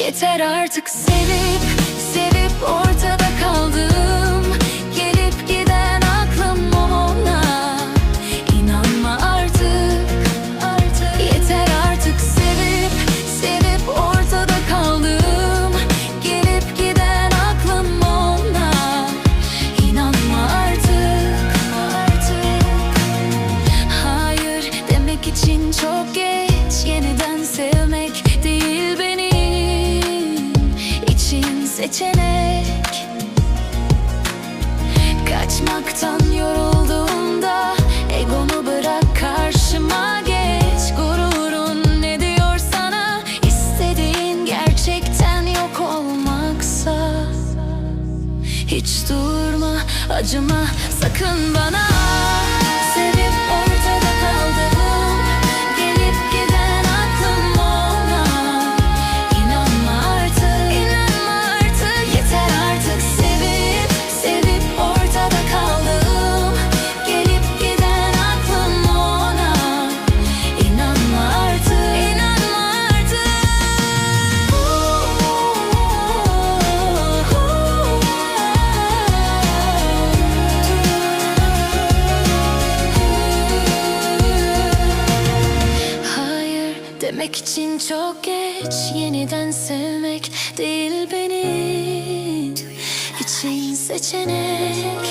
Yeter artık sevip seçenek. Kaçmaktan yorulduğumda Egomu bırak karşıma geç Gururun ne diyor sana? İstediğin gerçekten yok olmaksa hiç durma, acıma sakın bana demek için çok geç Yeniden sevmek değil benim için seçenek